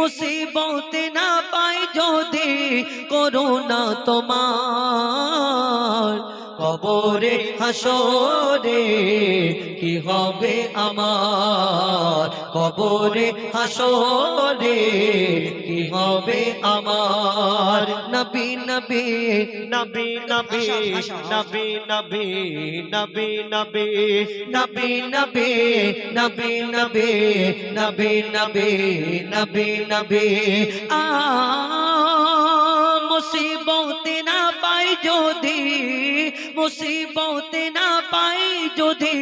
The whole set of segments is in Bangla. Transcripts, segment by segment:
মুসিবতে না পাই যদি করোনা তোমার। কবরে হাসরে কি হবে আমার কবরে হাসরে কি হবে আমার নবী নবী নবী নবী নবী নবী নবী নবী নবী নবী নবী নবী নবী নবী নবী নবী আ মুসিবতে না পাই যদি মুসিবতে না পাই যদি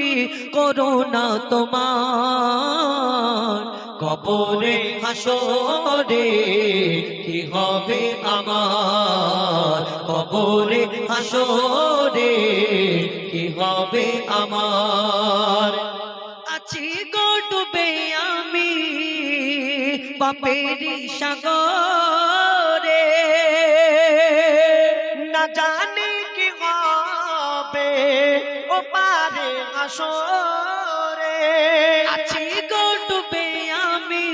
করোনা তোমার। কবরে হাসরে কি হবে আমার? কবরে হাসরে কি হবে আমার? আছি গো আমি পাপেরি সাগরে। না জানি কি হবে ও পারে আসরে। আছি গো ডুবে আমি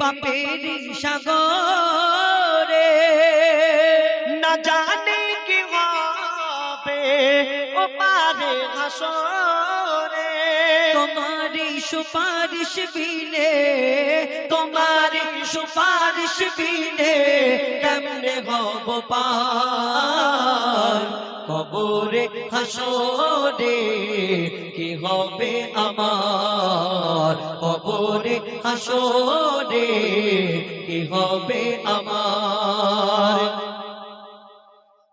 পাপেরি সাগরে। না জানি কি হবে ও পারে আসরে। তোমারি সুপারিশ বিনে তোমারি সুপারিশ বিনে কেমনে হব পার? কবরে হাসরে, কি হবে আমার? কবরে হাসরে, কি হবে আমার?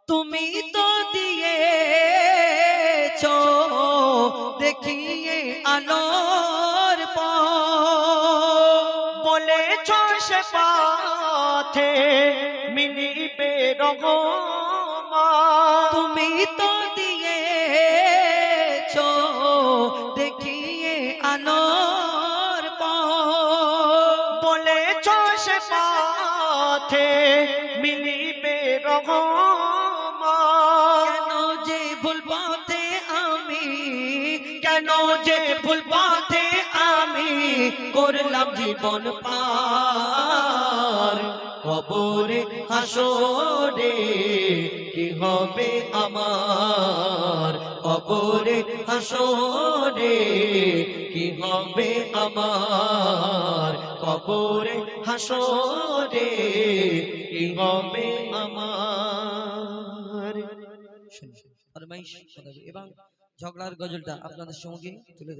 তুমি তো দিয়েছ, দেখিয়ে আলোর বলেছ সে পথে মিলিবে রগমা তুমি তো দিয়েছ দেখিয়ে আলোর বলেছ সে পথে মিলিবে কেন যে ভুল পথে আমি কেন যে ভুল পথে আমি করলাম জীবন পার কবরে হাসরে, কি হবে আমার? কবরে হাসরে, কি হবে আমার? কবরে হাসরে, কি হবে আমার? এবং ঝগড়ার গজলটা আপনাদের সঙ্গে তুলে